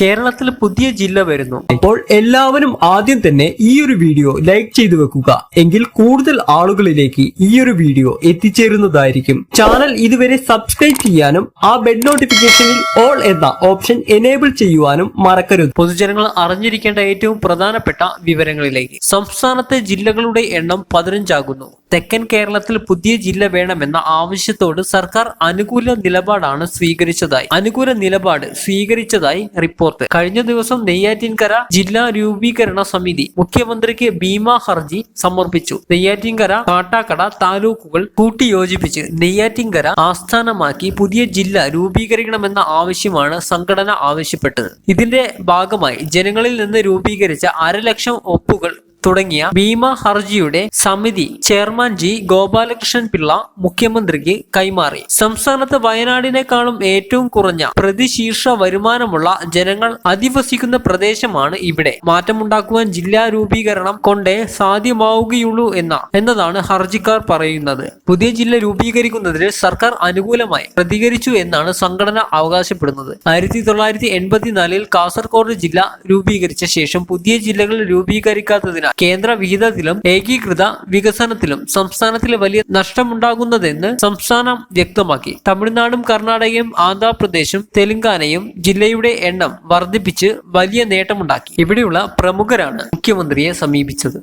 കേരളത്തിൽ പുതിയ ജില്ല വരുന്നു. അപ്പോൾ എല്ലാവരും ആദ്യം തന്നെ ഈ ഒരു വീഡിയോ ലൈക്ക് ചെയ്തു വെക്കുക. എങ്കിൽ കൂടുതൽ ആളുകളിലേക്ക് ഈ ഒരു വീഡിയോ എത്തിച്ചേരുന്നതായിരിക്കും. ചാനൽ ഇതുവരെ സബ്സ്ക്രൈബ് ചെയ്യാനും ആ ബെൽ നോട്ടിഫിക്കേഷനിൽ ഓൾ എന്ന ഓപ്ഷൻ എനേബിൾ ചെയ്യുവാനും മറക്കരുത്. പൊതുജനങ്ങൾ അറിഞ്ഞിരിക്കേണ്ട ഏറ്റവും പ്രധാനപ്പെട്ട വിവരങ്ങളിലേക്ക്. സംസ്ഥാനത്തെ ജില്ലകളുടെ എണ്ണം പതിനഞ്ചാകുന്നു. തെക്കൻ കേരളത്തിൽ പുതിയ ജില്ല വേണമെന്ന ആവശ്യത്തോട് സർക്കാർ അനുകൂല നിലപാടാണ് സ്വീകരിച്ചതായി. അനുകൂല നിലപാട് സ്വീകരിച്ചതായി റിപ്പോർട്ട് കഴിഞ്ഞ ദിവസം നെയ്യാറ്റിൻകര ജില്ലാ രൂപീകരണ സമിതി മുഖ്യമന്ത്രിക്ക് ഭീമ ഹർജി സമർപ്പിച്ചു. നെയ്യാറ്റിൻകര കാട്ടാക്കട താലൂക്കുകൾ കൂട്ടിയോജിപ്പിച്ച് നെയ്യാറ്റിൻകര ആസ്ഥാനമാക്കി പുതിയ ജില്ല രൂപീകരിക്കണമെന്ന ആവശ്യമാണ് സംഘടന ആവശ്യപ്പെട്ടത്. ഇതിന്റെ ഭാഗമായി ജനങ്ങളിൽ നിന്ന് രൂപീകരിച്ച അരലക്ഷം ഒപ്പുകൾ തുടങ്ങിയ ഭീമ ഹർജിയുടെ സമിതി ചെയർമാൻ ജി ഗോപാലകൃഷ്ണൻ പിള്ള മുഖ്യമന്ത്രിക്ക് കൈമാറി. സംസ്ഥാനത്ത് വയനാടിനേക്കാളും ഏറ്റവും കുറഞ്ഞ പ്രതിശീർഷ വരുമാനമുള്ള ജനങ്ങൾ അധിവസിക്കുന്ന പ്രദേശമാണ് ഇവിടെ. മാറ്റമുണ്ടാക്കുവാൻ ജില്ലാ രൂപീകരണം കൊണ്ടേ സാധ്യമാവുകയുള്ളൂ എന്ന എന്നതാണ് ഹർജിക്കാർ പറയുന്നത്. പുതിയ ജില്ല രൂപീകരിക്കുന്നതിന് സർക്കാർ അനുകൂലമായി പ്രതികരിച്ചു എന്നാണ് സംഘടന അവകാശപ്പെടുന്നത്. ആയിരത്തി തൊള്ളായിരത്തി എൺപത്തിനാലിൽ കാസർഗോഡ് ജില്ല രൂപീകരിച്ച ശേഷം പുതിയ ജില്ലകൾ രൂപീകരിക്കാത്തതിനാൽ കേന്ദ്ര വിഹിതത്തിലും ഏകീകൃത വികസനത്തിലും സംസ്ഥാനത്തിൽ വലിയ നഷ്ടമുണ്ടാകുന്നതെന്ന് സംസ്ഥാനം വ്യക്തമാക്കി. തമിഴ്നാടും കർണാടകയും ആന്ധ്രാപ്രദേശും തെലങ്കാനയും ജില്ലയുടെ എണ്ണം വർദ്ധിപ്പിച്ച് വലിയ നേട്ടമുണ്ടാക്കി. ഇവിടെയുള്ള പ്രമുഖരാണ് മുഖ്യമന്ത്രിയെ സമീപിച്ചത്.